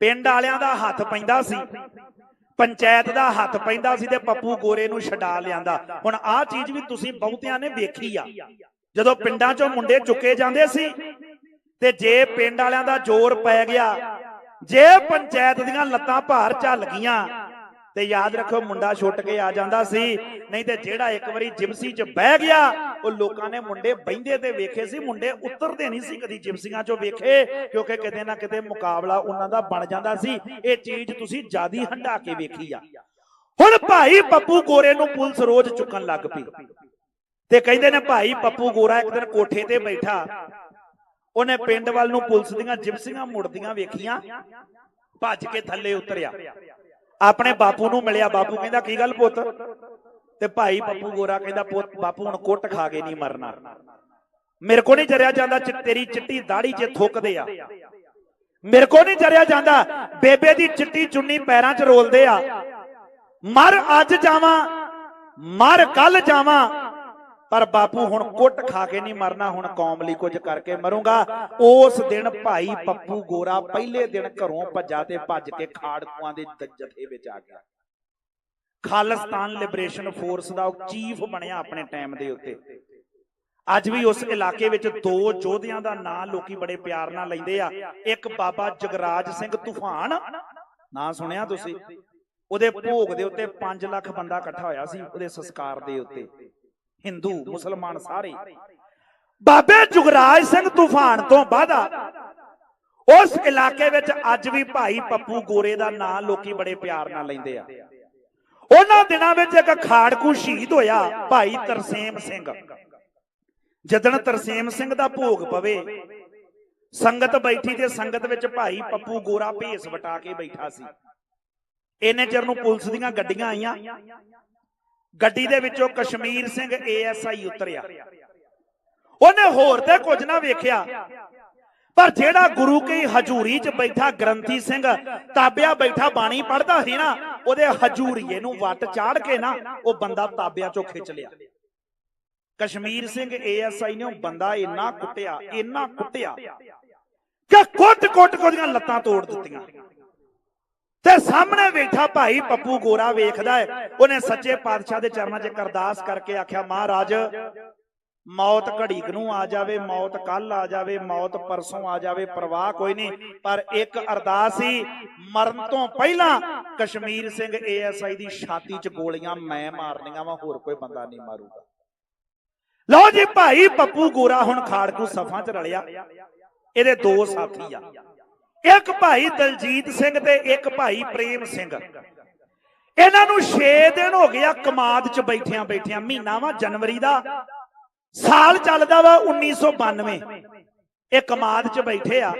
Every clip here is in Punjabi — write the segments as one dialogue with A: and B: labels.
A: ਪਿੰਡ ਵਾਲਿਆਂ ਦਾ ਹੱਥ ਪੈਂਦਾ ਸੀ। ਪੰਚਾਇਤ ਦਾ ਹੱਥ ਪੈਂਦਾ ਸੀ ਤੇ ਪੱਪੂ ਗੋਰੇ ਨੂੰ ਛਡਾ ਲਿਆਂਦਾ। ਹੁਣ ਆਹ ਚੀਜ਼ ਵੀ ਤੁਸੀਂ ਬਹੁਤਿਆਂ ਨੇ ਵੇਖੀ ਆ। ਜਦੋਂ ਪਿੰਡਾਂ 'ਚੋਂ ਮੁੰਡੇ ਚੁੱਕੇ ਜਾਂਦੇ ਸੀ ਤੇ ਜੇ ਪਿੰਡ ਵਾਲਿਆਂ ਦਾ ਜ਼ੋਰ ਪੈ ਗਿਆ, ਜੇ ਪੰਚਾਇਤ ਦੀਆਂ ਲੱਤਾਂ ਭਾਰ ਚੱਲ ਗਈਆਂ ਤੇ ਯਾਦ ਰੱਖੋ ਮੁੰਡਾ ਛੁੱਟ ਕੇ ਆ ਜਾਂਦਾ ਸੀ ਨਹੀਂ ਤੇ ਜਿਹੜਾ ਇੱਕ ਵਾਰੀ ਜਿਮਸੀ 'ਚ ਬਹਿ ਗਿਆ ਉਹ ਲੋਕਾਂ ਨੇ ਮੁੰਡੇ ਬਹਿੰਦੇ ਤੇ ਵੇਖੇ ਸੀ ਮੁੰਡੇ ਉਤਰਦੇ ਨਹੀਂ ਸੀ ਕਦੀ ਜਿਮਸੀਆਂ 'ਚੋਂ ਵੇਖੇ ਕਿਉਂਕਿ ਕਿਤੇ ਨਾ ਕਿਤੇ ਮੁਕਾਬਲਾ ਉਹਨਾਂ ਦਾ ਬਣ ਜਾਂਦਾ ਸੀ ਇਹ ਚੀਜ਼ ਤੁਸੀਂ ਜਿਆਦੀ ਹੰਡਾ ਕੇ ਵੇਖੀ ਆ। ਹੁਣ ਭਾਈ ਪੱਪੂ ਗੋਰੇ ਨੂੰ ਪੁਲਿਸ ਰੋਜ਼ ਚੁੱਕਣ ਲੱਗ ਪਈ। ਤੇ ਕਹਿੰਦੇ ਨੇ ਭਾਈ ਪੱਪੂ ਗੋਰਾ ਇੱਕ ਦਿਨ ਕੋਠੇ ਤੇ ਬੈਠਾ। ਉਹਨੇ ਪਿੰਡ ਵੱਲ ਨੂੰ ਪੁਲਿਸ ਦੀਆਂ ਜਿਪਸੀਆਂ ਮੁੜਦੀਆਂ ਵੇਖੀਆਂ। ਭੱਜ ਕੇ ਥੱਲੇ ਉਤਰਿਆ ਆਪਣੇ ਬਾਪੂ ਨੂੰ ਮਿਲਿਆ। ਬਾਪੂ ਕਹਿੰਦਾ, ਕੀ ਗੱਲ ਪੁੱਤ? ਤੇ ਭਾਈ ਪੱਪੂ ਗੋਰਾ ਕਹਿੰਦਾ, ਪੁੱਤ, ਬਾਪੂ ਹੁਣ ਕੁੱਟ ਖਾ ਕੇ ਨਹੀਂ ਮਰਨਾ। ਮੇਰੇ ਕੋ ਨਹੀਂ ਜਰਿਆ ਜਾਂਦਾ ਤੇਰੀ ਚਿੱਟੀ ਦਾੜੀ 'ਚ ਥੁੱਕਦੇ ਆ। ਮੇਰੇ ਕੋ ਨਹੀਂ ਜਰਿਆ ਜਾਂਦਾ ਬੇਬੇ ਦੀ ਚਿੱਟੀ ਚੁੰਨੀ ਪੈਰਾਂ 'ਚ ਰੋਲਦੇ ਆ। ਮਰ ਅੱਜ ਜਾਵਾਂ, ਮਰ ਕੱਲ ਜਾਵਾਂ। ਪਰ ਬਾਪੂ ਹੁਣ ਕੁੱਟ ਖਾ ਕੇ ਨਹੀਂ ਮਰਨਾ, ਹੁਣ ਕੌਮ ਲਈ ਕੁਝ ਕਰਕੇ ਮਰੂੰਗਾ। ਉਸ ਦਿਨ ਭਾਈ ਪੱਪੂ ਗੋਰਾ ਪਹਿਲੇ ਦਿਨ ਘਰੋਂ ਭੱਜਾ ਤੇ ਭੱਜ ਕੇ ਖਾੜਕੂਆਂ ਦੇ ਜਥੇ ਵਿੱਚ ਆ ਗਿਆ। ਖਾਲਿਸਤਾਨ ਲਿਬਰੇਸ਼ਨ ਫੋਰਸ ਦਾ ਚੀਫ ਬਣਿਆ ਆਪਣੇ ਟਾਈਮ ਦੇ ਉੱਤੇ। ਅੱਜ ਵੀ ਉਸ ਇਲਾਕੇ ਵਿੱਚ ਦੋ ਯੋਧਿਆਂ ਦਾ ਨਾਂ ਲੋਕੀ ਬੜੇ ਪਿਆਰ ਨਾਲ ਲੈਂਦੇ ਆ। ਇੱਕ ਬਾਬਾ ਜਗਰਾਜ ਸਿੰਘ ਤੂਫਾਨ, ਨਾਂ ਸੁਣਿਆ ਤੁਸੀਂ? ਉਹਦੇ ਭੋਗ ਦੇ ਉੱਤੇ 5 ਲੱਖ ਬੰਦਾ ਇਕੱਠਾ ਹੋਇਆ ਸੀ, ਉਹਦੇ ਸੰਸਕਾਰ ਦੇ ਉੱਤੇ। ਹਿੰਦੂ ਮੁਸਲਮਾਨ ਸਾਰੇ। ਬਾਬੇ ਜੁਗਰਾਜ ਸਿੰਘ ਤੂਫਾਨ ਤੋਂ ਬਾਅਦਾ ਉਸ ਇਲਾਕੇ ਵਿੱਚ ਅੱਜ ਵੀ ਭਾਈ ਪੱਪੂ ਗੋਰੇ ਦਾ ਨਾਂ ਲੋਕੀ ਬੜੇ ਪਿਆਰ ਨਾਲ ਲੈਂਦੇ ਆ। ਉਹਨਾਂ ਦਿਨਾਂ ਵਿੱਚ ਇੱਕ ਖਾੜਕੂ ਸ਼ਹੀਦ ਹੋਇਆ ਭਾਈ ਤਰਸੇਮ ਸਿੰਘ। ਜਦਣ ਤਰਸੇਮ ਸਿੰਘ ਦਾ ਭੋਗ ਪਵੇ ਸੰਗਤ ਬੈਠੀ ਤੇ ਸੰਗਤ ਵਿੱਚ ਭਾਈ ਪੱਪੂ ਗੋਰਾ ਭੇਸ ਵਟਾ ਕੇ ਬੈਠਾ ਸੀ। ਇੰਨੇ ਚਿਰ ਨੂੰ ਪੁਲਿਸ ਦੀਆਂ ਗੱਡੀਆਂ ਆਈਆਂ। ਗੱਡੀ ਦੇ ਵਿੱਚੋਂ ਕਸ਼ਮੀਰ ਸਿੰਘ ਏਐਸਆਈ ਉਤਰਿਆ। ਉਹਨੇ ਹੋਰ ਤੇ ਕੁਝ ਨਾ ਵੇਖਿਆ। ਪਰ ਜਿਹੜਾ ਗੁਰੂ ਕੀ ਹਜੂਰੀ 'ਚ ਬੈਠਾ ਗ੍ਰੰਥੀ ਸਿੰਘ, ਤਾਬਿਆ ਬੈਠਾ ਬਾਣੀ ਪੜਦਾ ਸੀ ਨਾ, ਉਹਦੇ ਹਜੂਰੀਏ ਨੂੰ ਵੱਟ ਚਾੜ ਕੇ ਨਾ, ਉਹ ਬੰਦਾ ਤਾਬਿਆ 'ਚੋਂ ਖਿੱਚ ਲਿਆ। ਕਸ਼ਮੀਰ ਸਿੰਘ ਏਐਸਆਈ ਨੇ ਉਹ ਬੰਦਾ ਇੰਨਾ ਕੁੱਟਿਆ ਇੰਨਾ ਕੁੱਟਿਆ ਕਿ ਕੁੱਟ-ਕੁੱਟ ਕੇ ਉਹਦੀਆਂ ਲੱਤਾਂ ਤੋੜ ਦਿੱਤੀਆਂ। ਤੇ ਸਾਹਮਣੇ ਬੈਠਾ ਭਾਈ ਪੱਪੂ ਗੋਰਾ ਵੇਖਦਾ ਹੈ। ਉਹਨੇ ਸੱਚੇ ਪਾਤਸ਼ਾਹ ਦੇ ਚਰਨਾਂ 'ਚ ਇੱਕ ਅਰਦਾਸ ਕਰਕੇ ਆਖਿਆ, ਮਹਾਰਾਜ, ਮੌਤ ਘੜੀ ਨੂੰ ਆ ਜਾਵੇ, ਮੌਤ ਕੱਲ ਆ ਜਾਵੇ, ਮੌਤ ਪਰਸੋਂ ਆ ਜਾਵੇ, ਪਰਵਾਹ ਕੋਈ ਨਹੀਂ। ਪਰ ਇੱਕ ਅਰਦਾਸ ਸੀ, ਮਰਨ ਤੋਂ ਪਹਿਲਾਂ ਕਸ਼ਮੀਰ ਸਿੰਘ ਏਐਸਆਈ ਦੀ ਛਾਤੀ 'ਚ ਗੋਲੀਆਂ ਮੈਂ ਮਾਰਨੀਆਂ ਵਾ, ਹੋਰ ਕੋਈ ਬੰਦਾ ਨਹੀਂ ਮਾਰੂਗਾ। ਲਓ ਜੀ ਭਾਈ ਪੱਪੂ ਗੋਰਾ ਹੁਣ ਖਾੜਕੂ ਸਫਾਂ 'ਚ ਰਲਿਆ। ਇਹਦੇ ਦੋ ਸਾਥੀ ਆ। ਇੱਕ ਭਾਈ ਦਲਜੀਤ ਸਿੰਘ ਤੇ ਇੱਕ ਭਾਈ ਪ੍ਰੇਮ ਸਿੰਘ। ਇਹਨਾਂ ਨੂੰ 6 ਦਿਨ ਹੋ ਗਿਆ ਕਮਾਦ 'ਚ ਬੈਠਿਆਂ ਬੈਠਿਆਂ। ਮਹੀਨਾ ਵਾ ਜਨਵਰੀ ਦਾ। ਸਾਲ ਚੱਲਦਾ ਵਾ 1992 ਇਹ ਕਮਾਦ 'ਚ ਬੈਠੇ ਆ।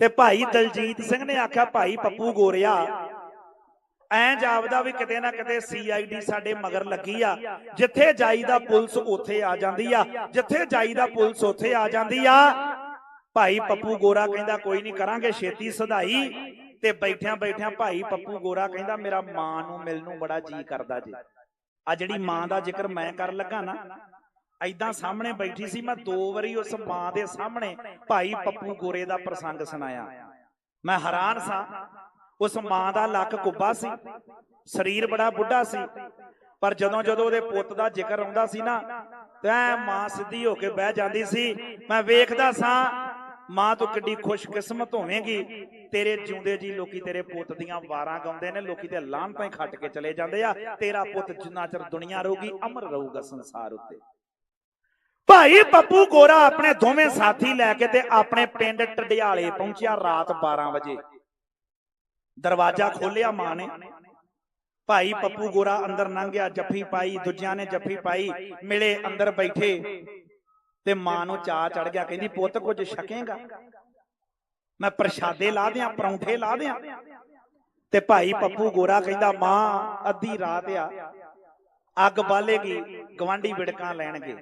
A: ਤੇ ਭਾਈ ਦਲਜੀਤ ਸਿੰਘ ਨੇ ਆਖਿਆ, ਭਾਈ ਪੱਪੂ ਗੋਰਿਆ, ਐਂ ਜਾਪਦਾ ਵੀ ਕਿਤੇ ਨਾ ਕਿਤੇ ਸੀਆਈਡੀ ਸਾਡੇ ਮਗਰ ਲੱਗੀ ਆ। ਜਿੱਥੇ ਜਾਈਦਾ ਪੁਲਿਸ ਉੱਥੇ ਆ ਜਾਂਦੀ ਆ। ਜਿੱਥੇ ਜਾਈਦਾ ਪੁਲਿਸ ਉੱਥੇ ਆ ਜਾਂਦੀ ਆ। ਭਾਈ ਪੱਪੂ ਗੋਰਾ ਕਹਿੰਦਾ ਕੋਈ ਨਹੀਂ ਕਰਾਂਗੇ ਛੇਤੀ ਸਧਾਈ ਤੇ ਬੈਠਿਆਂ ਬੈਠਿਆਂ ਭਾਈ ਪੱਪੂ ਗੋਰਾ ਕਹਿੰਦਾ ਮੇਰਾ ਮਾਂ ਨੂੰ ਮਿਲਣ ਨੂੰ ਬੜਾ ਜੀ ਕਰਦਾ ਜੀ। ਆ ਜਿਹੜੀ ਮਾਂ ਦਾ ਜ਼ਿਕਰ ਮੈਂ ਕਰਨ ਲੱਗਾ ਨਾ ਐਦਾਂ ਸਾਹਮਣੇ ਬੈਠੀ ਸੀ ਮੈਂ ਦੋ ਵਾਰੀ ਉਸ ਮਾਂ ਦੇ ਸਾਹਮਣੇ ਭਾਈ ਪੱਪੂ ਗੋਰੇ ਦਾ ਪ੍ਰਸੰਗ ਸੁਣਾਇਆ। ਮੈਂ ਹੈਰਾਨ ਸਾਂ ਉਸ ਮਾਂ ਦਾ ਲੱਕ ਕੁੱਬਾ ਸੀ। ਸਰੀਰ ਬੜਾ ਬੁੱਢਾ ਸੀ। ਪਰ ਜਦੋਂ ਜਦੋਂ ਉਹਦੇ ਪੁੱਤ ਦਾ ਜ਼ਿਕਰ ਆਉਂਦਾ ਸੀ ਨਾ ਤੈਂ ਮਾਂ ਸਿੱਧੀ ਹੋ ਕੇ ਬਹਿ ਜਾਂਦੀ ਸੀ ਮੈਂ ਵੇਖਦਾ ਸਾਂ ਮਾਂ ਤੂੰ ਕਿੱਡੀ ਖੁਸ਼ਕਿਸਮਤ ਹੋਵੇਂਗੀ। ਤੇਰੇ ਜਿਉਂਦੇ ਜੀ ਲੋਕੀ ਤੇਰੇ ਪੁੱਤ ਦੀਆਂ ਵਾਰਾਂ ਗਾਉਂਦੇ ਨੇ ਲੋਕੀ ਤੇ ਲਾਹਨਤਾਂ ਹੀ ਖੱਟ ਕੇ ਚਲੇ ਜਾਂਦੇ ਆ। ਤੇਰਾ ਪੁੱਤ ਜਿੰਨਾ ਚਿਰ ਦੁਨੀਆ ਰਹੂਗੀ ਅਮਰ ਰਹੂਗਾ ਸੰਸਾਰ ਉੱਤੇ। ਭਾਈ ਪੱਪੂ ਗੋਰਾ ਆਪਣੇ ਦੋਵੇਂ ਸਾਥੀ ਲੈ ਕੇ ਤੇ ਆਪਣੇ ਪਿੰਡ ਟਡਿਆਲੇ ਪਹੁੰਚਿਆ ਰਾਤ 12 ਵਜੇ। ਦਰਵਾਜ਼ਾ ਖੋਲਿਆ ਮਾਂ ਨੇ। ਭਾਈ ਪੱਪੂ ਗੋਰਾ ਅੰਦਰ ਲੰਘਿਆ ਜੱਫੀ ਪਾਈ ਦੂਜਿਆਂ ਨੇ ਜੱਫੀ ਪਾਈ ਮਿਲੇ ਅੰਦਰ ਬੈਠੇ। ਤੇ ਮਾਂ ਨੂੰ ਚਾਹ ਚੜ ਗਿਆ, ਕਹਿੰਦੀ, ਪੁੱਤ, ਕੁਝ ਛਕੇਗਾ? ਮੈਂ ਪ੍ਰਸ਼ਾਦੇ ਲਾ ਦਿਆਂ, ਪਰੌਂਠੇ ਲਾ ਦਿਆਂ। ਤੇ ਭਾਈ ਪੱਪੂ ਗੋਰਾ ਕਹਿੰਦਾ, ਮਾਂ, ਅੱਧੀ ਰਾਤ ਆ, ਅੱਗ ਬਾਲੇਗੀ, ਗਵਾਂਢੀ ਵਿੜਕਾਂ ਲੈਣਗੇ।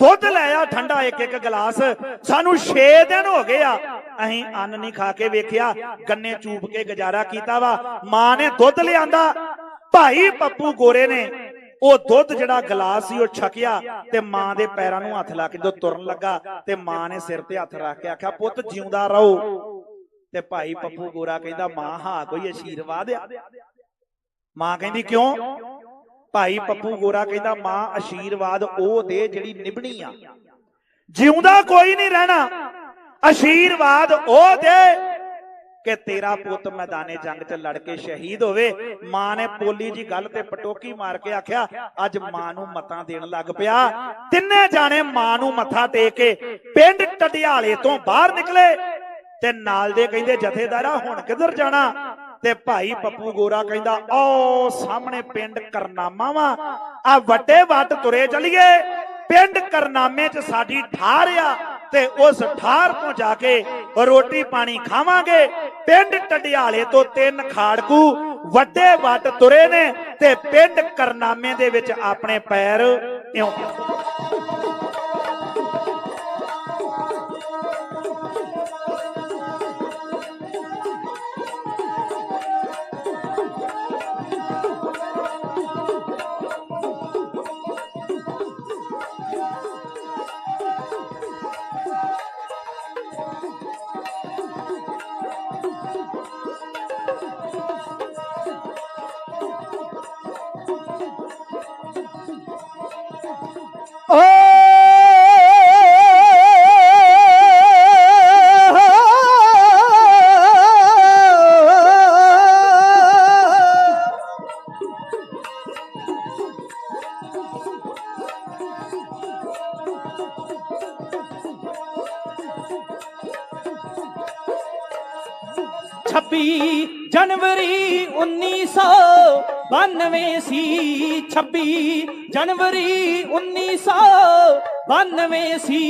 A: ਦੁੱਧ ਲੈ ਆ, ਠੰਡਾ ਇੱਕ ਇੱਕ ਗਲਾਸ। ਸਾਨੂੰ 6 ਦਿਨ ਹੋ ਗਏ ਆ, ਅਸੀਂ ਅੰਨ ਨਹੀਂ ਖਾ ਕੇ ਵੇਖਿਆ। ਗੰਨੇ ਚੂਪ ਕੇ ਗੁਜ਼ਾਰਾ ਕੀਤਾ ਵਾ। ਮਾਂ ਨੇ ਦੁੱਧ ਲਿਆਂਦਾ। ਭਾਈ ਪੱਪੂ ਗੋਰੇ ਨੇ ਉਹ ਦੁੱਧ ਜਿਹੜਾ ਗਲਾਸ ਸੀ, ਉਹ ਛਕਿਆ ਤੇ ਮਾਂ ਦੇ ਪੈਰਾਂ ਨੂੰ ਹੱਥ ਲਾ ਕੇ ਜਦੋਂ ਤੁਰਨ ਲੱਗਾ ਤੇ ਮਾਂ ਨੇ ਸਿਰ ਤੇ ਹੱਥ ਰੱਖ ਕੇ ਆਖਿਆ, ਪੁੱਤ, ਜਿਉਂਦਾ ਰਹੋ। ਤੇ ਭਾਈ ਪੱਪੂ ਗੋਰਾ ਕਹਿੰਦਾ, ਮਾਂ ਹਾਂ ਕੋਈ ਅਸ਼ੀਰਵਾਦ ਆ? ਮਾਂ ਕਹਿੰਦੀ, ਕਿਉਂ? ਭਾਈ ਪੱਪੂ ਗੋਰਾ ਕਹਿੰਦਾ, ਮਾਂ, ਅਸ਼ੀਰਵਾਦ ਉਹ ਦੇ ਜਿਹੜੀ ਨਿਭਣੀ ਆ। ਜਿਉਂਦਾ ਕੋਈ ਨਹੀਂ ਰਹਿਣਾ, ਅਸ਼ੀਰਵਾਦ ਉਹ ਦੇ ਕਿ ਤੇਰਾ ਪੁੱਤ ਮੈਦਾਨੇ ਜੰਗ 'ਚ ਲੜ ਕੇ ਸ਼ਹੀਦ ਹੋਵੇ। ਮਾਂ ਨੇ ਪੋਲੀ ਜੀ ਗੱਲ ਤੇ ਪਟੋਕੀ ਮਾਰ ਕੇ ਆਖਿਆ, ਅੱਜ ਮਾਂ ਨੂੰ ਮਤਾਂ ਦੇਣ ਲੱਗ ਪਿਆ। ਤਿੰਨੇ ਜਾਣੇ ਮਾਂ ਨੂੰ ਮੱਥਾ ਟੇਕ ਕੇ ਪਿੰਡ ਟਟਿਆਲੇ ਤੋਂ ਬਾਹਰ ਨਿਕਲੇ ਤੇ ਨਾਲ ਦੇ ਕਹਿੰਦੇ, ਜਥੇਦਾਰਾ ਹੁਣ ਕਿੱਧਰ ਜਾਣਾ? ਤੇ ਭਾਈ ਪੱਪੂ ਗੋਰਾ ਕਹਿੰਦਾ ਓ ਸਾਹਮਣੇ ਪਿੰਡ ਕਰਨਾਮਾ ਵਾ ਆ ਵੱਡੇ ਵੱਟ ਤੁਰੇ ਚਲੀਏ। ਪਿੰਡ ਕਰਨਾਮੇ 'ਚ ਸਾਡੀ ਠਾਰ ਆ। ਤੇ ਉਸ ਠਾਰ ਤੋਂ ਜਾ ਕੇ ਰੋਟੀ ਪਾਣੀ ਖਾਵਾਂਗੇ। ਪਿੰਡ ਟਡਿਆਲੇ ਤੋਂ ਤਿੰਨ ਖਾੜਕੂ ਵੱਡੇ ਵੱਟ ਤੁਰੇ ਨੇ ਤੇ ਪਿੰਡ ਕਰਨਾਮੇ ਦੇ ਵਿੱਚ ਆਪਣੇ ਪੈਰ ਇਉਂ
B: ਜਨਵਰੀ 1992 ਸੀ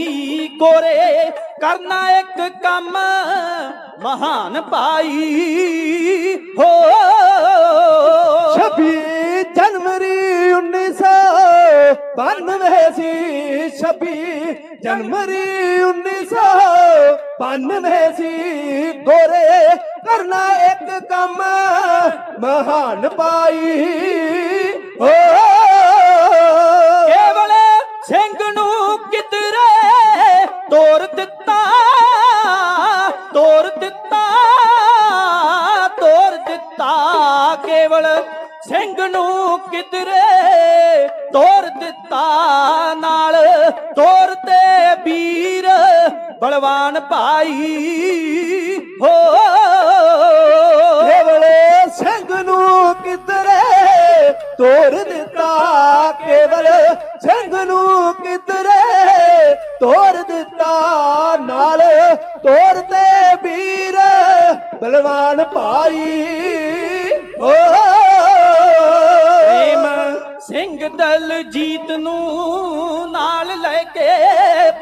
B: ਕੋਰੇ ਕਰਨਾ ਇੱਕ ਕੰਮ ਮਹਾਨ ਪਾਈ ਹੋ।
C: 26 ਜਨਵਰੀ 1992 ਸੀ 26 ਜਨਵਰੀ 1992 ਸੀ ਗੋਰੇ ਕਰਨਾ ਇੱਕ ਕੰਮ ਮਹਾਨ ਪਾਈ
B: ਹੋ। ਸਿੰਘ ਨੂੰ ਕਿਧਰੇ ਤੋਰ ਦਿੱਤਾ ਤੋਰ ਦਿੱਤਾ ਤੋਰ ਦਿੱਤਾ। ਕੇਵਲ ਸਿੰਘ ਨੂੰ ਕਿਧਰੇ ਤੋਰ ਦਿੱਤਾ। ਨਾਲ ਤੋਰ ਤੇ ਵੀਰ ਬਲਵਾਨ ਭਾਈ ਹੋ।
C: ਕੇਵਲੇ ਸਿੰਘ ਨੂੰ ਕਿਧਰੇ ਤੋਰ ਦਿੱਤਾ। ਕੇਵਲ ਭਾਈ ਓ
B: ਪ੍ਰੇਮ ਸਿੰਘ ਦਲ ਜੀਤ ਨੂੰ ਨਾਲ ਲੈ ਕੇ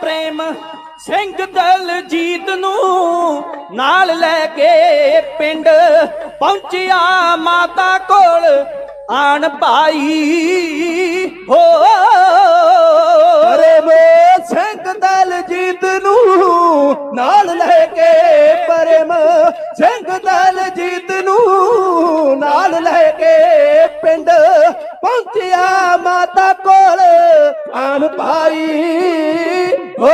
B: ਪ੍ਰੇਮ ਸਿੰਘ ਦਲ ਜੀਤ ਨੂੰ ਨਾਲ ਲੈ ਕੇ ਪਿੰਡ ਪਹੁੰਚਿਆ ਮਾਤਾ ਕੋਲ ਆਣ ਭਾਈ ਹੋ
C: ਪਹੁੰਚਿਆ ਮਾਤਾ ਕੋਲ ਆਨ ਭਾਈ ਓ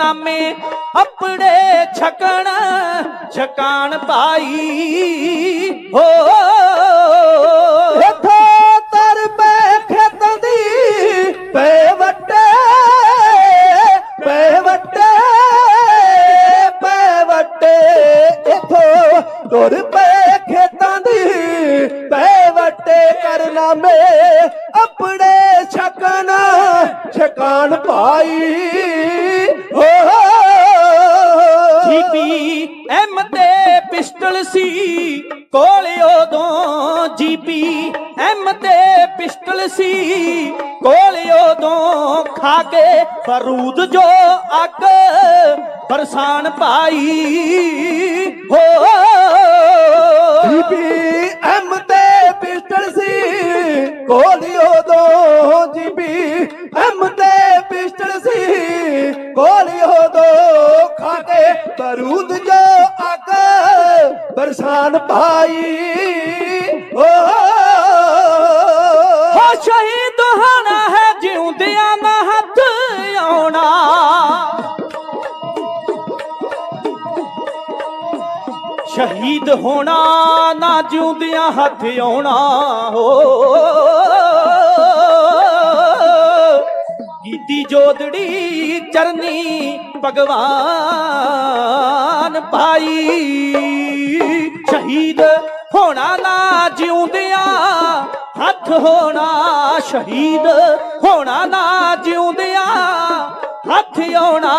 B: ਵੱਟੇ ਬਰਸਾਨ ਪਾਈ ਹੋ।
C: ਜੀਬੀ ਐਮ ਤੇ ਪਿਸਟਲ ਸੀ, ਕੋਲੀ ਉਦੋਂ ਜੀਬੀ ਐਮ ਤੇ ਪਿਸਟਲ ਸੀ, ਕੋਲੀ ਉਦੋਂ ਖਾਤੇ ਬਰੂਦ ਜੋ ਅੱਗ, ਬਰਸਾਨ ਪਾਈ
B: ਸ਼ਹੀਦ ਹੋਣਾ, ਨਾ ਜਿਉਂਦਿਆਂ ਹੱਥ ਆਉਣਾ, ਹੋ। ਗੀਤੀ ਜੋਦੜੀ ਚਰਨੀ ਭਗਵਾਨ ਭਾਈ। ਸ਼ਹੀਦ ਹੋਣਾ, ਨਾ ਜਿਉਂਦਿਆਂ ਹੱਥ ਹੋਣਾ, ਸ਼ਹੀਦ ਹੋਣਾ, ਨਾ ਜਿਉਂਦਿਆਂ ਹੱਥ ਆਉਣਾ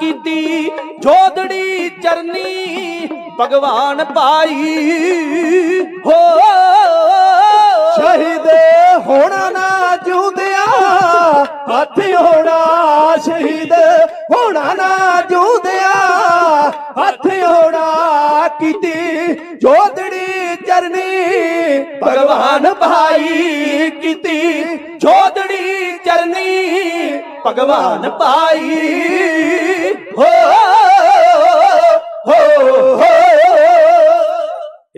B: ਕੀਤੀ, ਜੋਦੜੀ ਚਰਨੀ ਭਗਵਾਨ ਪਾਈ। ਹੋ,
C: ਸ਼ਹੀਦੇ ਹੋਣਾ ਨਾ ਜਿਉਂਦਿਆਂ ਹੱਥ ਹੋਣਾ ਸ਼ਹੀਦ ਹੋਣਾ ਨਾ ਜਿਉਂਦਿਆਂ ਹੱਥ ਹੋਣਾ ਕੀਤੀ ਜੋਦੜੀ ਚਰਨੀ ਭਗਵਾਨ ਭਾਈ ਕੀਤੀ
B: ਜੋਦੜੀ ਚਰਨੀ ਭਗਵਾਨ ਪਾਈ ਹੋ
C: ਹੋ ਹੋ।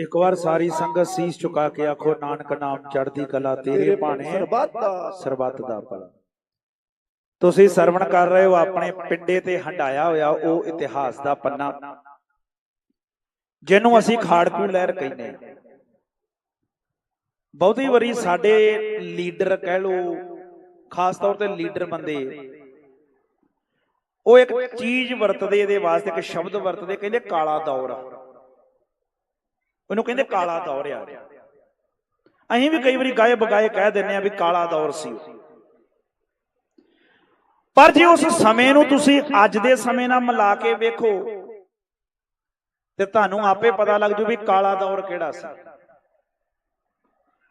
A: ਇੱਕ ਵਾਰ ਸਾਰੀ ਸੰਗਤ ਸੀਸ ਝੁਕਾ ਕੇ ਆਖੋ ਨਾਨਕ ਨਾਮ ਚੜ੍ਹਦੀ ਕਲਾ ਤੇਰੇ ਭਾਣੇ
C: ਸਰਬੱਤ
A: ਸਰਬੱਤ ਦਾ ਭਲਾ। ਤੁਸੀਂ ਸਰਵਣ ਕਰ ਰਹੇ ਹੋ ਆਪਣੇ ਪਿੰਡੇ ਤੇ ਹੰਡਾਇਆ ਹੋਇਆ ਉਹ ਇਤਿਹਾਸ ਦਾ ਪੰਨਾ। ਜਿਹਨੂੰ ਅਸੀਂ ਖਾੜਕੂ ਲਹਿਰ ਕਹਿੰਦੇ ਹਾਂ। ਬਹੁਤੀ ਵਾਰੀ ਸਾਡੇ ਲੀਡਰ ਕਹਿ ਲੋ ਖਾਸ ਤੌਰ ਤੇ ਲੀਡਰ ਬੰਦੇ। ਉਹ ਇੱਕ ਚੀਜ਼ ਵਰਤਦੇ ਇਹਦੇ ਵਾਸਤੇ ਇੱਕ ਸ਼ਬਦ ਵਰਤਦੇ ਕਹਿੰਦੇ ਕਾਲਾ ਦੌਰ। ਆ ਉਹਨੂੰ ਕਹਿੰਦੇ ਕਾਲਾ ਦੌਰ ਆ। ਅਸੀਂ ਵੀ ਕਈ ਵਾਰੀ ਗਾਏ ਬਗਾਏ ਕਹਿ ਦਿੰਨੇ ਆ ਵੀ ਕਾਲਾ ਦੌਰ ਸੀ। ਪਰ ਜੇ ਉਸ ਸਮੇਂ ਨੂੰ ਤੁਸੀਂ ਅੱਜ ਦੇ ਸਮੇਂ ਨਾਲ ਮਿਲਾ ਕੇ ਵੇਖੋ ਤੇ ਤੁਹਾਨੂੰ ਆਪੇ ਪਤਾ ਲੱਗ ਜੂ ਵੀ ਕਾਲਾ ਦੌਰ ਕਿਹੜਾ ਸੀ।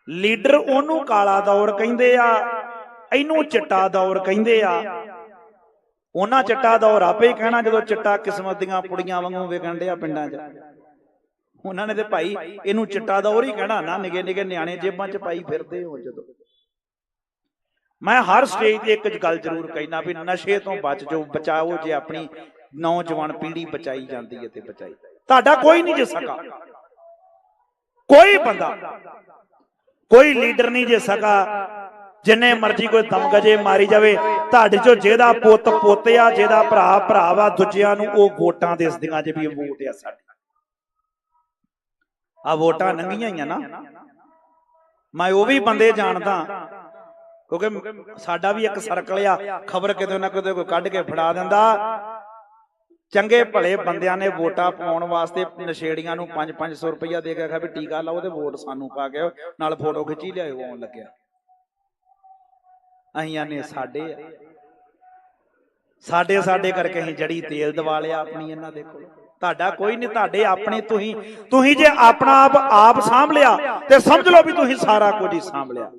A: ਲੀਡਰ ਉਹਨੂੰ ਕਾਲਾ ਦੌਰ ਕਹਿੰਦੇ ਆ ਇਹਨੂੰ ਚਿੱਟਾ ਦੌਰ ਕਹਿੰਦੇ ਆ। ਉਹਨਾਂ ਚਿੱਟਾ ਦੌਰ ਆਪੇ ਹੀ ਕਹਿਣਾ ਜਦੋਂ ਚਿੱਟਾ ਕਿਸਮਤ ਦੀਆਂ ਪੁੜੀਆਂ ਵਾਂਗੂ ਵਿਕਣ ਡਿਆ ਪਿੰਡਾਂ 'ਚ। ਉਹਨਾਂ ਨੇ ਤੇ ਭਾਈ ਇਹਨੂੰ ਚਿੱਟਾ ਦੌਰ ਹੀ ਕਹਿਣਾ ਨਾ ਨਿਗੇ ਨਿਗੇ ਨਿਆਣੇ ਜੇਬਾਂ 'ਚ ਪਾਈ ਫਿਰਦੇ ਹੋ ਜਦੋਂ। ਮੈਂ ਹਰ ਸਟੇਜ ਤੇ ਇੱਕ ਗੱਲ ਜ਼ਰੂਰ ਕਹਿਣਾ ਵੀ ਨਸ਼ੇ ਤੋਂ ਬਚ ਜਾਓ ਬਚਾਓ ਜੇ ਆਪਣੀ ਨੌਜਵਾਨ ਪੀੜ੍ਹੀ ਬਚਾਈ ਜਾਂਦੀ ਹੈ ਤੇ ਬਚਾਈ। ਤੁਹਾਡਾ ਕੋਈ ਨਹੀਂ ਜੇ ਸਕਾ। ਕੋਈ ਬੰਦਾ ਕੋਈ ਲੀਡਰ ਨਹੀਂ ਜੇ ਸਕਾ। ਜਿੰਨੇ ਮਰਜ਼ੀ ਕੋਈ ਦਮਗਜੇ ਮਾਰੀ ਜਾਵੇ ਤੁਹਾਡੇ ਚੋਂ ਜਿਹਦਾ ਪੁੱਤ ਪੋਤਿਆ ਜਿਹਦਾ ਭਰਾ ਭਰਾ ਵਾ ਦੂਜਿਆਂ ਨੂੰ ਉਹ ਵੋਟਾਂ ਦਿਸਦੀਆਂ ਜੇ ਵੀ ਵੋਟ ਆ ਸਾਡੀ। ਆ ਵੋਟਾਂ ਨੰਗੀਆਂ ਹੀ ਆ ਨਾ। ਮੈਂ ਉਹ ਵੀ ਬੰਦੇ ਜਾਣਦਾ। ਕਿਉਂਕਿ ਸਾਡਾ ਵੀ ਇੱਕ ਸਰਕਲ ਆ ਖਬਰ ਕਿਤੇ ਨਾ ਕਿਤੇ ਕੋਈ ਕੱਢ ਕੇ ਫੜਾ ਦਿੰਦਾ। ਚੰਗੇ ਭਲੇ ਬੰਦਿਆਂ ਨੇ ਵੋਟਾਂ ਪਾਉਣ ਵਾਸਤੇ ਨਸ਼ੇੜੀਆਂ ਨੂੰ 5-500 ਰੁਪਇਆ ਦੇ ਕੇ ਆਖਿਆ ਵੀ ਟੀਕਾ ਲਾਓ ਤੇ ਵੋਟ ਸਾਨੂੰ ਪਾ ਕੇ ਨਾਲ ਫੋਟੋ ਖਿੱਚੀ ਲਿਆਓ ਆਉਣ ਲੱਗਿਆ। ਅਹੀਆਂ ਨੇ ਸਾਡੇ ਸਾਡੇ ਸਾਡੇ ਕਰਕੇ ਅਸੀਂ ਜੜੀ ਤੇਲ ਦਵਾ ਲਿਆ ਆਪਣੀ ਇਹਨਾਂ ਦੇ ਕੋਲ। ਤੁਹਾਡਾ ਕੋਈ ਨਹੀਂ ਤੁਹਾਡੇ ਆਪਣੇ ਤੁਸੀਂ ਤੁਸੀਂ ਜੇ ਆਪਣਾ ਆਪ ਆਪ ਸਾਂਭ ਲਿਆ ਤੇ ਸਮਝ ਲਓ ਵੀ ਤੁਸੀਂ ਸਾਰਾ ਕੁਝ ਹੀ ਸਾਂਭ ਲਿਆ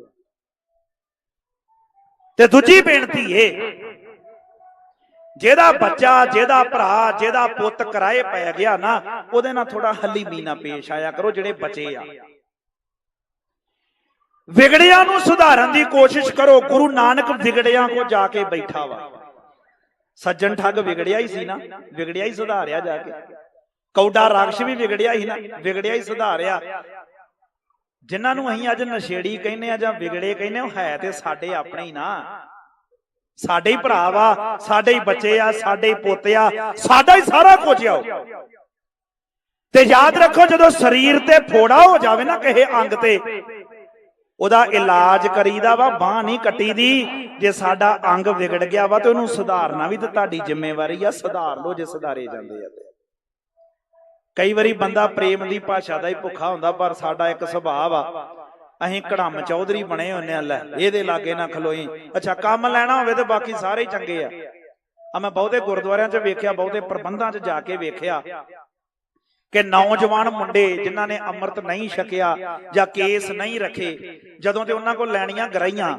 A: ਤੇ ਦੂਜੀ ਬੇਨਤੀ ਏ ਜਿਹਦਾ ਬੱਚਾ, ਜਿਹਦਾ ਭਰਾ, ਜਿਹਦਾ ਪੁੱਤ ਕਿਰਾਏ ਪੈ ਗਿਆ ਨਾ, ਉਹਦੇ ਨਾਲ ਥੋੜਾ ਹੱਲੀ ਮੀਨਾ ਪੇਸ਼ ਆਇਆ ਕਰੋ ਜਿਹੜੇ ਬਚੇ ਆ। ਵਿਗੜਿਆਂ ਨੂੰ ਸੁਧਾਰਨ ਦੀ ਕੋਸ਼ਿਸ਼ ਕਰੋ, ਗੁਰੂ ਨਾਨਕ ਵਿਗੜਿਆਂ ਕੋ ਜਾ ਕੇ ਬੈਠਾ ਵਾ। ਸੱਜਣ ਠੱਗ ਵਿਗੜਿਆ ਹੀ ਸੀ ਨਾ, ਵਿਗੜਿਆ ਹੀ ਸੁਧਾਰਿਆ ਜਾ ਕੇ। ਕੌਡਾ ਰਾਖਸ਼ ਵੀ ਵਿਗੜਿਆ ਹੀ ਨਾ, ਵਿਗੜਿਆ ਹੀ ਸੁਧਾਰਿਆ। ਜਿਨ੍ਹਾਂ ਨੂੰ ਅਸੀਂ ਅੱਜ ਨਸ਼ੇੜੀ ਕਹਿੰਦੇ ਆ ਜਾਂ ਵਿਗੜੇ ਕਹਿੰਦੇ ਉਹ ਹੈ ਤੇ ਸਾਡੇ ਆਪਣੇ ਹੀ ਨਾ। ਸਾਡੇ ਹੀ ਭਰਾ ਵਾ ਸਾਡੇ ਹੀ ਬੱਚੇ ਆ ਸਾਡੇ ਹੀ ਪੋਤੇ ਆ ਸਾਡਾ ਹੀ ਸਾਰਾ ਕੁਝ ਆ। ਤੇ ਯਾਦ ਰੱਖੋ ਜਦੋਂ ਸਰੀਰ ਤੇ ਫੋੜਾ ਹੋ ਜਾਵੇ ਨਾ ਕਿਸੇ ਅੰਗ ਤੇ ਉਹਦਾ ਇਲਾਜ ਕਰੀਦਾ ਵਾ ਬਾਹ ਨਹੀਂ ਕੱਟੀ ਦੀ ਜੇ ਸਾਡਾ ਅੰਗ ਵਿਗੜ ਗਿਆ ਵਾ ਤੇ ਉਹਨੂੰ ਸੁਧਾਰਨਾ ਵੀ ਤੇ ਤੁਹਾਡੀ ਜ਼ਿੰਮੇਵਾਰੀ ਆ ਸੁਧਾਰ ਲਓ ਜੇ ਸੁਧਾਰੇ ਜਾਂਦੇ ਆ ਕਈ ਵਾਰੀ ਬੰਦਾ ਪ੍ਰੇਮ ਦੀ ਭਾਸ਼ਾ ਦਾ ਹੀ ਭੁੱਖਾ ਹੁੰਦਾ ਪਰ ਸਾਡਾ ਇੱਕ ਸੁਭਾਅ ਆ ਅਸੀਂ ਕੜਮ ਚੌਧਰੀ ਬਣੇ ਹੁੰਨੇ ਆ ਲੈ ਇਹਦੇ ਲਾਗੇ ਨਾ ਖਲੋਈ। ਅੱਛਾ ਕੰਮ ਲੈਣਾ ਹੋਵੇ ਤੇ ਬਾਕੀ ਸਾਰੇ ਚੰਗੇ ਆ। ਆ। ਮੈਂ ਬਹੁਤੇ ਗੁਰਦੁਆਰਿਆਂ 'ਚ ਵੇਖਿਆ ਬਹੁਤੇ ਪ੍ਰਬੰਧਾਂ 'ਚ ਜਾ ਕੇ ਵੇਖਿਆ ਕਿ ਨੌਜਵਾਨ ਮੁੰਡੇ ਜਿਨ੍ਹਾਂ ਨੇ ਅੰਮ੍ਰਿਤ ਨਹੀਂ ਛਕਿਆ ਜਾਂ ਕੇਸ ਨਹੀਂ ਰੱਖੇ ਜਦੋਂ ਤੇ ਉਹਨਾਂ ਕੋਲ ਲੈਣੀਆਂ ਗਰਾਈਆਂ।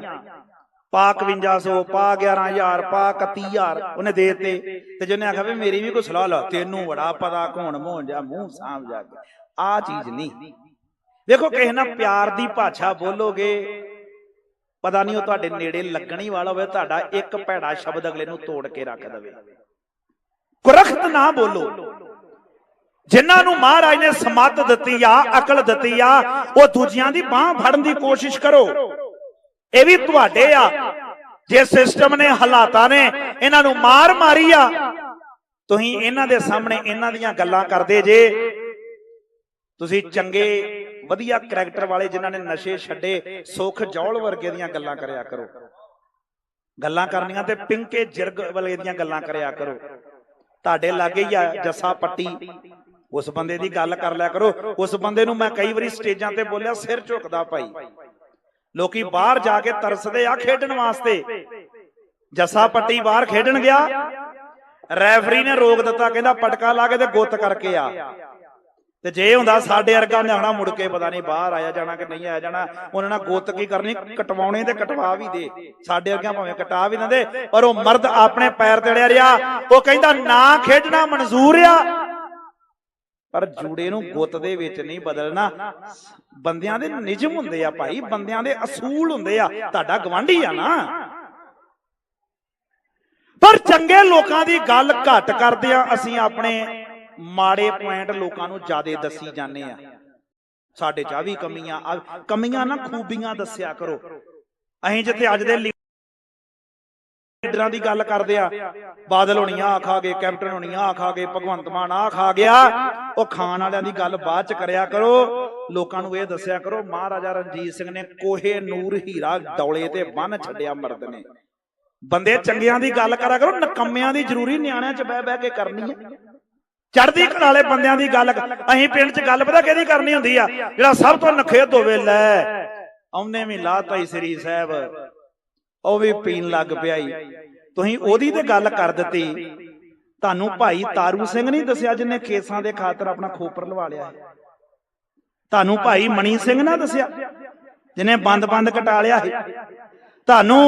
A: ਪਾ 5100 ਪਾ 11000 ਪਾ 31000 ਉਹਨੇ ਦੇ ਦਿੱਤੇ। ਤੇ ਜਿਹਨੇ ਆਖਿਆ ਵੀ ਮੇਰੀ ਵੀ ਕੋਈ ਸਲਾਹ ਲਾ ਤੈਨੂੰ ਬੜਾ ਪਤਾ ਕੌਣ ਮੋਹ ਜਾ ਮੂੰਹ ਸਾਂਭ ਜਾ ਕੇ। ਆ ਚੀਜ਼ ਨਹੀਂ ਦੇਖੋ ਕਿਸੇ ਨਾਲ ਪਿਆਰ ਦੀ ਭਾਸ਼ਾ ਬੋਲੋਗੇ ਪਤਾ ਨਹੀਂ ਉਹ ਤੁਹਾਡੇ ਨੇੜੇ ਲੱਗਣੀ ਵਾਲਾ ਹੋਵੇ ਤੁਹਾਡਾ ਇੱਕ ਭੈੜਾ ਸ਼ਬਦ ਅਗਲੇ ਨੂੰ ਤੋੜ ਕੇ ਰੱਖ ਦੇਵੇ। ਕੁਰਖਤ ਨਾ ਬੋਲੋ। ਜਿਨ੍ਹਾਂ ਨੂੰ ਮਹਾਰਾਜ ਨੇ ਸਮੱਤ ਦਿੱਤੀ ਆ ਅਕਲ ਦਿੱਤੀ ਆ ਉਹ ਦੂਜਿਆਂ ਦੀ ਬਾਹ ਫੜਨ ਦੀ ਕੋਸ਼ਿਸ਼ ਕਰੋ। ਇਹ ਵੀ ਤੁਹਾਡੇ ਆ। ਜੇ ਸਿਸਟਮ ਨੇ ਹਾਲਾਤਾਂ ਨੇ ਇਹਨਾਂ ਨੂੰ ਮਾਰ ਮਾਰੀ ਆ ਤੁਸੀਂ ਇਹਨਾਂ ਦੇ ਸਾਹਮਣੇ ਇਹਨਾਂ ਦੀਆਂ ਗੱਲਾਂ ਕਰਦੇ ਜੇ। ਤੁਸੀਂ ਚੰਗੇ ਵਧੀਆ ਕੈਰੈਕਟਰ ਵਾਲੇ ਜਿਨ੍ਹਾਂ ਨੇ ਨਸ਼ੇ ਛੱਡੇ, ਸੁਖ ਜੌਲ ਵਰਗੇ ਦੀਆਂ ਗੱਲਾਂ ਕਰਿਆ ਕਰੋ। ਗੱਲਾਂ ਕਰਨੀਆਂ ਤੇ ਪਿੰਕੇ ਜਿਰਗ ਵਾਲੇ ਦੀਆਂ ਗੱਲਾਂ ਕਰਿਆ ਕਰੋ। ਤੁਹਾਡੇ ਲਾਗੇ ਹੀ ਆ ਜੱਸਾ ਪੱਟੀ। ਉਸ ਬੰਦੇ ਦੀ ਗੱਲ ਕਰ ਲਿਆ ਕਰੋ। ਉਸ ਬੰਦੇ ਨੂੰ ਮੈਂ ਕਈ ਵਾਰੀ ਸਟੇਜਾਂ ਤੇ ਬੋਲਿਆ, ਸਿਰ ਝੁਕਦਾ ਭਾਈ। ਲੋਕੀ ਬਾਹਰ ਜਾ ਕੇ ਤਰਸਦੇ ਆ ਖੇਡਣ ਵਾਸਤੇ। ਜੱਸਾ ਪੱਟੀ ਬਾਹਰ ਖੇਡਣ ਗਿਆ। ਰੈਫਰੀ ਨੇ ਰੋਕ ਦਿੱਤਾ, ਕਹਿੰਦਾ ਪਟਕਾ ਲਾ ਕੇ ਤੇ ਗੁੱਤ ਕਰਕੇ ਆ। ਤੇ ਜੇ ਹੁੰਦਾ ਸਾਡੇ ਵਰਗਾ ਨੇ ਮੁੜ ਕੇ ਪਤਾ ਨਹੀਂ ਬਾਹਰ ਆਇਆ ਜਾਣਾ ਕਿ ਨਹੀਂ ਆਇਆ ਜਾਣਾ, ਉਹਨਾਂ ਨਾਲ ਗੁੱਤ ਕੀ ਕਰਨੀ? ਕਟਵਾਉਣੇ ਤੇ ਕਟਵਾ ਵੀ ਦੇ। ਸਾਡੇ ਵਰਗਾ ਭਾਵੇਂ ਕਟਾ ਵੀ ਨਾ ਦੇ ਪਰ ਉਹ ਮਰਦ ਆਪਣੇ ਪੈਰ ਤੜਿਆ ਰਿਹਾ, ਉਹ ਕਹਿੰਦਾ, ਨਾ ਖੇਡਣਾ ਮਨਜ਼ੂਰ ਆ। ਪਰ ਜੂੜੇ ਨੂੰ ਗੁੱਤ ਦੇ ਵਿੱਚ ਨਹੀਂ ਬਦਲਣਾ। ਬੰਦਿਆਂ ਦੇ ਨਿਯਮ ਹੁੰਦੇ ਆ ਭਾਈ, ਬੰਦਿਆਂ ਦੇ ਅਸੂਲ ਹੁੰਦੇ ਆ। ਤੁਹਾਡਾ ਗਵਾਂਢੀ ਆ ਨਾ। ਪਰ ਚੰਗੇ ਲੋਕਾਂ ਦੀ ਗੱਲ ਘੱਟ ਕਰਦੇ ਆ, ਅਸੀਂ ਆਪਣੇ ਮਾੜੇ ਪੁਆਇੰਟ ਲੋਕਾਂ ਨੂੰ ਜ਼ਿਆਦਾ ਦੱਸੀ ਜਾਂਦੇ ਆ। ਸਾਡੇ ਚ ਆ ਵੀ ਕਮੀਆਂ ਕਮੀਆਂ ਨਾ ਖੂਬੀਆਂ ਦੱਸਿਆ ਕਰੋ। ਅਸੀਂ ਜਿੱਥੇ ਅੱਜ ਦੇ ਲੀਡਰਾਂ ਦੀ ਗੱਲ ਕਰਦੇ ਆ, ਬਾਦਲ ਹੋਣੀਆਂ ਆਖਾਗੇ ਕੈਪਟਨ ਹੋਣੀਆਂ ਆਖਾਗੇ ਭਗਵੰਤ ਮਾਨ ਆ ਖਾ ਗਿਆ। ਉਹ ਖਾਣ ਵਾਲਿਆਂ ਦੀ ਗੱਲ ਬਾਅਦ ਚ ਕਰਿਆ ਕਰੋ। ਲੋਕਾਂ ਨੂੰ ਇਹ ਦੱਸਿਆ ਕਰੋ, ਮਹਾਰਾਜਾ ਰਣਜੀਤ ਸਿੰਘ ਨੇ ਕੋਹੇ ਨੂਰ ਹੀਰਾ ਡੌਲੇ ਤੇ ਬੰਨ ਛੱਡਿਆ ਮਰਦ ਨੇ। ਬੰਦੇ ਚੰਗਿਆਂ ਦੀ ਗੱਲ ਕਰਿਆ ਕਰੋ, ਨਕੰਮਿਆਂ ਦੀ ਜ਼ਰੂਰੀ ਨਿਆਣਿਆਂ 'ਚ ਬਹਿ ਬਹਿ ਕੇ ਕਰਨੀ ਹੈ ਚੜ੍ਹਦੀ ਕਲਾ ਵਾਲੇ ਬੰਦਿਆਂ ਦੀ ਗੱਲ ਅਸੀਂ ਪਿੰਡ 'ਚ ਗੱਲ ਪਤਾ ਕਿਹਦੀ ਕਰਨੀ ਹੁੰਦੀ ਆ? ਜਿਹੜਾ ਸਭ ਤੋਂ ਨਖੇਧ ਹੋਵੇ ਲੈ। ਆਉਨੇ ਵੀ ਲਾਤਾ ਸ੍ਰੀ ਸਾਹਿਬ, ਉਹ ਵੀ ਪੀਣ ਲੱਗ ਪਿਆ ਤੁਸੀਂ ਉਹਦੀ ਤੇ ਗੱਲ ਕਰ ਦਿੱਤੀ। ਤੁਹਾਨੂੰ ਭਾਈ ਤਾਰੂ ਸਿੰਘ ਨਹੀਂ ਦੱਸਿਆ ਜਿਨੇ ਕੇਸਾਂ ਦੇ ਖਾਤਰ ਆਪਣਾ ਖੋਪਰ ਲਵਾ ਲਿਆ ਤੁਹਾਨੂੰ ਭਾਈ ਮਣੀ ਸਿੰਘ ਨਾ ਦੱਸਿਆ? ਜਿਨੇ ਬੰਦ-ਬੰਦ ਕਟਾ ਲਿਆ ਤੁਹਾਨੂੰ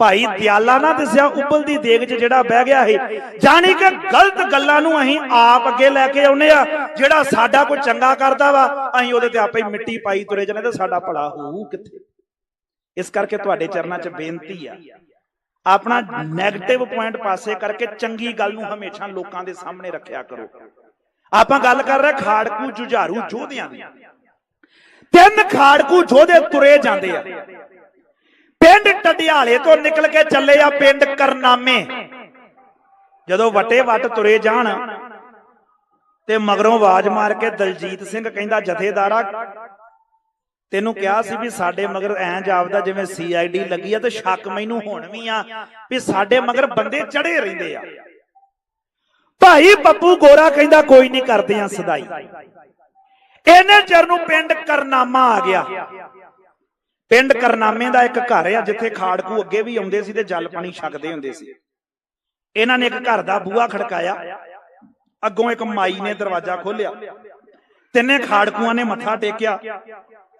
A: ਭਾਈ ਦਿਆਲਾ ਨਾ ਦੱਸਿਆ, ਉੱਪਲ ਦੀ ਦੇਗ 'ਚ ਜਿਹੜਾ ਬਹਿ ਗਿਆ ਹੈ ਜਾਣੀ ਕਿ ਗਲਤ ਗੱਲਾਂ ਨੂੰ ਅਸੀਂ ਆਪ ਅੱਗੇ ਲੈ ਕੇ ਆਉਨੇ ਆ, ਜਿਹੜਾ ਸਾਡਾ ਕੋਈ ਚੰਗਾ ਕਰਦਾ ਵਾ, ਅਸੀਂ ਉਹਦੇ ਤੇ ਆਪੇ ਮਿੱਟੀ ਪਾਈ ਤੁਰੇ ਜਾਂਦੇ ਤੇ ਸਾਡਾ ਭਲਾ ਹੋਊ ਕਿੱਥੇ? ਇਸ ਕਰਕੇ ਤੁਹਾਡੇ ਚਰਨਾਂ 'ਚ ਬੇਨਤੀ ਆ। ਆਪਣਾ 네ਗੇਟਿਵ ਪੁਆਇੰਟ ਪਾਸੇ ਕਰਕੇ ਚੰਗੀ ਗੱਲ ਨੂੰ ਹਮੇਸ਼ਾ ਲੋਕਾਂ ਦੇ ਸਾਹਮਣੇ ਰੱਖਿਆ ਕਰੋ। ਆਪਾਂ ਗੱਲ ਕਰ ਰਹੇ ਖਾੜਕੂ ਜੁਝਾਰੂ ਯੋਧਿਆਂ ਦੀ। ਤਿੰਨ ਖਾੜਕੂ ਯੋਧੇ ਤੁਰੇ ਜਾਂਦੇ ਆ। ਪਿੰਡ ਟੱਡਿਆਲੇ ਤੋਂ ਨਿਕਲ ਕੇ ਚੱਲੇ ਆ ਪਿੰਡ ਕਰਨਾਮੇ। ਜਦੋਂ ਵਟੇ ਵਟ ਤੁਰੇ ਜਾਣ ਤੇ ਮਗਰੋਂ ਆਵਾਜ਼ ਮਾਰ ਕੇ ਦਲਜੀਤ ਸਿੰਘ ਕਹਿੰਦਾ, ਜਥੇਦਾਰਾ, ਤੈਨੂੰ ਕਿਹਾ ਸੀ ਵੀ ਸਾਡੇ ਮਗਰ ਐਂ ਜਾਪਦਾ ਜਿਵੇਂ ਸੀਆਈਡੀ ਲੱਗੀ ਆ ਤੇ ਸ਼ੱਕ ਮੈਨੂੰ ਹੁਣ ਵੀ ਆ ਵੀ ਸਾਡੇ ਮਗਰ ਬੰਦੇ ਚੜੇ ਰਹਿੰਦੇ ਆ। ਭਾਈ ਬੱਬੂ ਗੋਰਾ ਕਹਿੰਦਾ, ਕੋਈ ਨਹੀਂ ਕਰਦੇ ਆ ਸਦਾਈ। ਇਹਨੇ ਚਿਰ ਨੂੰ ਪਿੰਡ ਕਰਨਾਮਾ ਆ ਗਿਆ। ਪਿੰਡ ਕਰਨਾਮੇ ਦਾ ਇੱਕ ਘਰ ਆ ਜਿੱਥੇ ਖਾੜਕੂ ਅੱਗੇ ਵੀ ਆਉਂਦੇ ਸੀ ਤੇ ਜਲ ਪਾਣੀ ਛਕਦੇ ਹੁੰਦੇ ਸੀ। ਇਹਨਾਂ ਨੇ ਇੱਕ ਘਰ ਦਾ ਬੂਹਾ ਖੜਕਾਇਆ। ਅੱਗੋਂ ਇੱਕ ਮਾਈ ਨੇ ਦਰਵਾਜ਼ਾ ਖੋਲ੍ਹਿਆ। ਤਿੰਨੇ ਖਾੜਕੂਆਂ ਨੇ ਮੱਥਾ ਟੇਕਿਆ।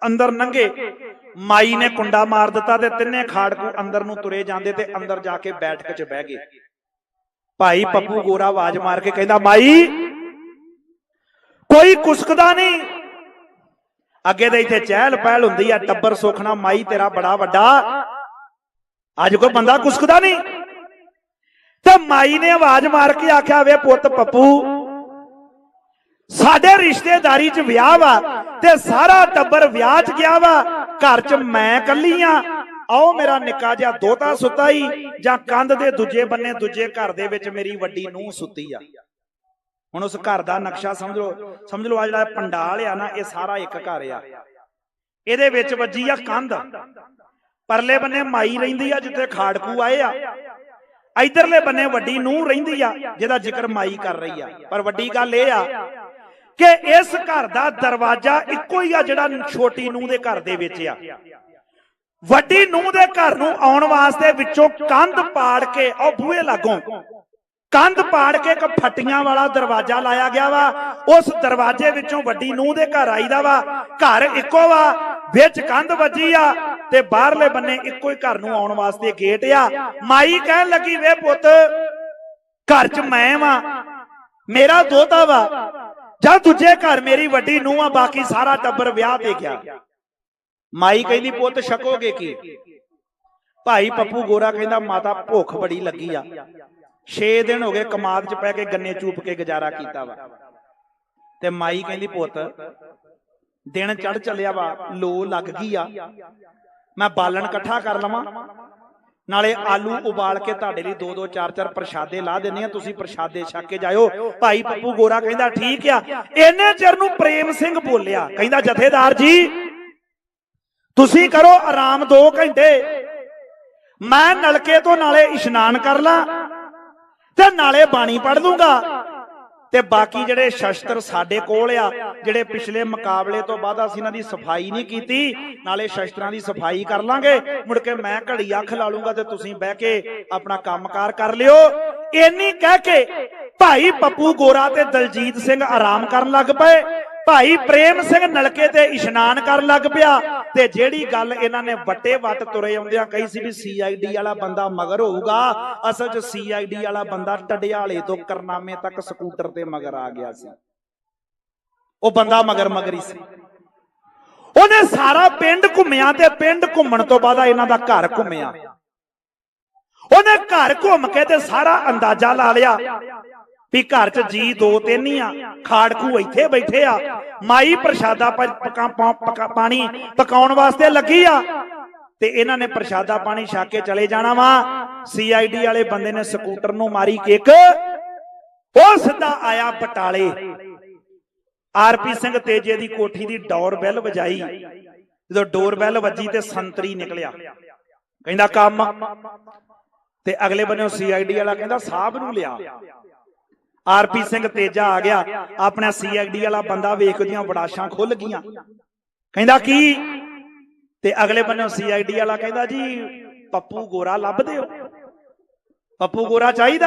A: ਅੰਦਰ ਨੰਗੇ ਮਾਈ ਨੇ ਕੁੰਡਾ ਮਾਰ ਦਿੱਤਾ ਤੇ ਤਿੰਨੇ ਖਾੜਕੂ ਅੰਦਰ ਨੂੰ ਤੁਰੇ ਜਾਂਦੇ ਤੇ ਅੰਦਰ ਜਾ ਕੇ ਬੈਠਕ 'ਚ ਬਹਿ ਗਏ। ਭਾਈ ਪੱਪੂ ਗੋਰਾ ਆਵਾਜ਼ ਮਾਰ ਕੇ ਕਹਿੰਦਾ, ਮਾਈ, ਕੋਈ ਕੁਸਕਦਾ ਨਹੀਂ। ਅੱਗੇ ਦੇ ਇੱਥੇ ਚਹਿਲ ਪਹਿਲ ਹੁੰਦੀ ਆ, ਟੱਬਰ ਸੁਖਣਾ, ਮਾਈ ਤੇਰਾ ਬੜਾ ਵੱਡਾ। ਅੱਜ ਕੋਈ ਬੰਦਾ ਕੁਸਕਦਾ ਨਹੀਂ। ਤੇ ਮਾਈ ਨੇ ਆਵਾਜ਼ ਮਾਰ ਕੇ ਆਖਿਆ, ਵੇ ਪੁੱਤ ਪੱਪੂ, ਸਾਡੇ ਰਿਸ਼ਤੇਦਾਰੀ 'ਚ ਵਿਆਹ ਵਾ ਤੇ ਸਾਰਾ ਟੱਬਰ ਵਿਆਹ 'ਚ ਗਿਆ ਵਾ, ਘਰ 'ਚ ਮੈਂ ਕੱਲੀ ਆ। ਆਓ ਮੇਰਾ ਨਿੱਕਾ ਜਿਹਾ ਦੋਤਾ ਸੁੱਤਾ ਹੀ ਜਾਂ ਕੰਧ ਦੇ ਦੂਜੇ ਬੰਨੇ ਦੂਜੇ ਘਰ ਦੇ ਵਿੱਚ ਮੇਰੀ ਵੱਡੀ ਨੂੰਹ ਸੁੱਤੀ ਆ। ਹੁਣ ਉਸ ਘਰ ਦਾ ਨਕਸ਼ਾ ਸਮਝ ਲਓ ਸਮਝ ਲਓ ਆ ਜਿਹੜਾ ਪੰਡਾਲ ਆ ਨਾ, ਇਹ ਸਾਰਾ ਇੱਕ ਘਰ ਆ। ਇਹਦੇ ਵਿੱਚ ਵੱਜੀ ਆ ਕੰਧ। ਪਰਲੇ ਬੰਨੇ ਮਾਈ ਰਹਿੰਦੀ ਆ, ਜਿੱਥੇ ਖਾੜਕੂ ਆਏ ਆ। ਇਧਰਲੇ ਬੰਨੇ ਵੱਡੀ ਨੂੰਹ ਰਹਿੰਦੀ ਆ, ਜਿਹਦਾ ਜ਼ਿਕਰ ਮਾਈ ਕਰ ਰਹੀ ਆ। ਪਰ ਵੱਡੀ ਗੱਲ ਇਹ ਆ ਕਿ ਇਸ ਘਰ ਦਾ ਦਰਵਾਜ਼ਾ ਇੱਕੋ ਹੀ ਆ ਜਿਹੜਾ ਛੋਟੀ ਨੂੰਹ ਦੇ ਘਰ ਦੇ ਵਿੱਚ ਆ। ਵੱਡੀ ਨੂੰਹ ਦੇ ਘਰ ਨੂੰ ਆਉਣ ਵਾਸਤੇ ਵਿੱਚੋਂ ਕੰਧ ਪਾੜ ਕੇ ਉਹ ਬੂਹੇ ਲਾਗੋਂ ਕੰਧ ਪਾੜ ਕੇ ਇੱਕ ਫੱਟੀਆਂ ਵਾਲਾ ਦਰਵਾਜ਼ਾ ਲਾਇਆ ਗਿਆ ਵਾ। ਉਸ ਦਰਵਾਜ਼ੇ ਵਿੱਚੋਂ ਵੱਡੀ ਨੂੰਹ ਦੇ ਘਰ ਆਈਦਾ ਵਾ। ਘਰ ਇੱਕੋ ਵਾ, ਵਿੱਚ ਕੰਧ ਵੱਜੀ ਆ ਤੇ ਬਾਹਰਲੇ ਬੰਨੇ ਇੱਕੋ ਹੀ ਘਰ ਨੂੰ ਆਉਣ ਵਾਸਤੇ ਗੇਟ ਆ। ਮਾਈ ਕਹਿਣ ਲੱਗੀ, ਵੇ ਪੁੱਤ, ਘਰ 'ਚ ਮੈਂ ਵਾਂ, ਮੇਰਾ ਦੋਤਾ ਵਾ। ਜਾਂ ਦੂਜੇ ਘਰ ਮੇਰੀ ਵੱਡੀ ਨੂੰਹ ਆ, ਬਾਕੀ ਸਾਰਾ ਟੱਬਰ ਵਿਆਹ ਤੇ ਗਿਆ। ਮਾਈ ਕਹਿੰਦੀ, ਪੁੱਤ, ਛਕੋਗੇ ਕੀ? ਭਾਈ ਪੱਪੂ ਗੋਰਾ ਕਹਿੰਦਾ, ਮਾਤਾ, ਭੁੱਖ ਬੜੀ ਲੱਗੀ ਆ। 6 ਦਿਨ ਹੋ ਗਏ ਕਮਾਦ 'ਚ ਪੈ ਕੇ ਗੰਨੇ ਚੂਪ ਕੇ ਗੁਜ਼ਾਰਾ ਕੀਤਾ ਵਾ। ਤੇ ਮਾਈ ਕਹਿੰਦੀ, ਪੁੱਤ, ਦਿਨ ਚੜ ਚੱਲਿਆ ਵਾ, ਲੋ ਲੱਗ ਗਈ ਆ। ਮੈਂ ਬਾਲਣ ਇਕੱਠਾ ਕਰ ਲਵਾਂ। ਨਾਲੇ ਆਲੂ ਉਬਾਲ ਕੇ ਤੁਹਾਡੇ ਲਈ ਦੋ ਦੋ ਚਾਰ ਚਾਰ ਪ੍ਰਸ਼ਾਦੇ ਲਾ ਦਿੰਨੇ ਆ। ਤੁਸੀਂ ਪ੍ਰਸ਼ਾਦੇ ਛਕ ਕੇ ਜਾਇਓ। ਭਾਈ ਪੱਪੂ ਗੋਰਾ ਕਹਿੰਦਾ, ਠੀਕ ਆ। ਇਹਨੇ ਚਿਰ ਨੂੰ ਪ੍ਰੇਮ ਸਿੰਘ ਬੋਲਿਆ। ਕਹਿੰਦਾ, ਜਥੇਦਾਰ ਜੀ, ਤੁਸੀਂ ਕਰੋ ਆਰਾਮ 2 ਘੰਟੇ। ਮੈਂ ਨਲਕੇ ਤੋਂ ਨਾਲੇ ਇਸ਼ਨਾਨ ਕਰ ਲਾਂ। ਤੇ ਨਾਲੇ ਬਾਣੀ ਪੜ ਦੂੰਗਾ ਤੇ ਬਾਕੀ ਜਿਹੜੇ ਸ਼ਸਤਰ ਸਾਡੇ ਕੋਲ ਆ, ਜਿਹੜੇ ਪਿਛਲੇ ਮੁਕਾਬਲੇ ਤੋਂ ਬਾਅਦ ਅਸੀਂ ਇਹਨਾਂ ਦੀ ਸਫ਼ਾਈ ਨਹੀਂ ਕੀਤੀ, ਨਾਲੇ ਸ਼ਸਤਰਾਂ ਦੀ ਸਫ਼ਾਈ ਕਰ ਲਾਂਗੇ। ਮੁੜ ਕੇ ਮੈਂ ਘੜੀ ਅੱਖ ਲਾ ਲੂੰਗਾ ਤੇ ਤੁਸੀਂ ਬਹਿ ਕੇ ਆਪਣਾ ਕੰਮਕਾਰ ਕਰ ਲਿਓ। ਇੰਨੀ ਕਹਿ ਕੇ ਭਾਈ ਪੱਪੂ ਗੋਰਾ ਤੇ ਦਲਜੀਤ ਸਿੰਘ ਆਰਾਮ ਕਰਨ ਲੱਗ ਪਏ। ਭਾਈ ਪ੍ਰੇਮ ਸਿੰਘ ਨਲਕੇ ਤੇ ਇਸ਼ਨਾਨ ਕਰਨ ਲੱਗ ਪਿਆ ਤੇ ਜਿਹੜੀ ਗੱਲ ਇਹਨਾਂ ਨੇ ਵੱਟੇ ਵੱਟ ਤੁਰੇ ਆਉਂਦਿਆਂ ਕਹੀ ਸੀ ਵੀ ਸੀਆਈਡੀ ਵਾਲਾ ਬੰਦਾ ਮਗਰ ਹੋਊਗਾ, ਅਸਲ 'ਚ ਸੀਆਈਡੀ ਵਾਲਾ ਬੰਦਾ ਟਡਿਆਲੇ ਤੋਂ ਕਰਨਾਮੇ ਤੱਕ ਸਕੂਟਰ ਤੇ ਮਗਰ ਆ ਗਿਆ ਸੀ। ਉਹ ਬੰਦਾ ਮਗਰ ਮਗਰੀ ਸੀ। ਉਹਨੇ ਸਾਰਾ ਪਿੰਡ ਘੁੰਮਿਆ ਤੇ ਪਿੰਡ ਘੁੰਮਣ ਤੋਂ ਬਾਅਦ ਇਹਨਾਂ ਦਾ ਘਰ ਘੁੰਮਿਆ। ਉਹਨੇ ਘਰ ਘੁੰਮ ਕੇ ਤੇ ਸਾਰਾ ਅੰਦਾਜ਼ਾ ਲਾ ਲਿਆ ਵੀ ਘਰ 'ਚ ਜੀ ਦੋ ਤਿੰਨ ਹੀ ਆ। ਖਾੜਕੂ ਇੱਥੇ ਬੈਠੇ ਆ। ਮਾਈ ਪ੍ਰਸ਼ਾਦਾ ਪਾਣੀ ਪਕਾਉਣ ਵਾਸਤੇ ਲੱਗੀ ਆ। ਤੇ ਇਹਨਾਂ ਨੇ ਪ੍ਰਸ਼ਾਦਾ ਪਾਣੀ ਛਕ ਕੇ ਚਲੇ ਜਾਣਾ ਵਾ। ਸੀਆਈਡੀ ਵਾਲੇ ਬੰਦੇ ਨੇ ਸਕੂਟਰ ਨੂੰ ਮਾਰੀ ਕਿੱਕ। ਉਹ ਸਿੱਧਾ ਆਇਆ ਬਟਾਲੇ। ਆਰਪੀ ਸਿੰਘ ਤੇਜੇ ਦੀ ਕੋਠੀ ਦੀ ਡੋਰ ਬੈਲ ਵਜਾਈ। ਜਦੋਂ ਡੋਰ ਬੈਲ ਵੱਜੀ ਤੇ ਸੰਤਰੀ ਨਿਕਲਿਆ। ਕਹਿੰਦਾ ਕੰਮ। ਤੇ ਅਗਲੇ ਬੰਨੇ ਸੀਆਈਡੀ ਵਾਲਾ ਕਹਿੰਦਾ ਸਾਹਿਬ ਨੂੰ ਲਿਆ। ਆਰਪੀ ਸਿੰਘ ਤੇਜਾ ਆ ਗਿਆ। ਆਪਣਾ ਸੀਆਈਡੀ ਵਾਲਾ ਬੰਦਾ ਵੇਖ ਉਹਦੀਆਂ ਬੜਾਸ਼ਾਂ ਖੁੱਲ ਗਈਆਂ। ਕਹਿੰਦਾ ਕੀ? ਤੇ ਅਗਲੇ ਬੰਨੇ ਸੀਆਈਡੀ ਵਾਲਾ ਕਹਿੰਦਾ ਜੀ, ਪੱਪੂ ਗੋਰਾ ਲੱਭਦੇ ਹੋ ਪੱਪੂ ਗੋਰਾ ਚਾਹੀਦਾ?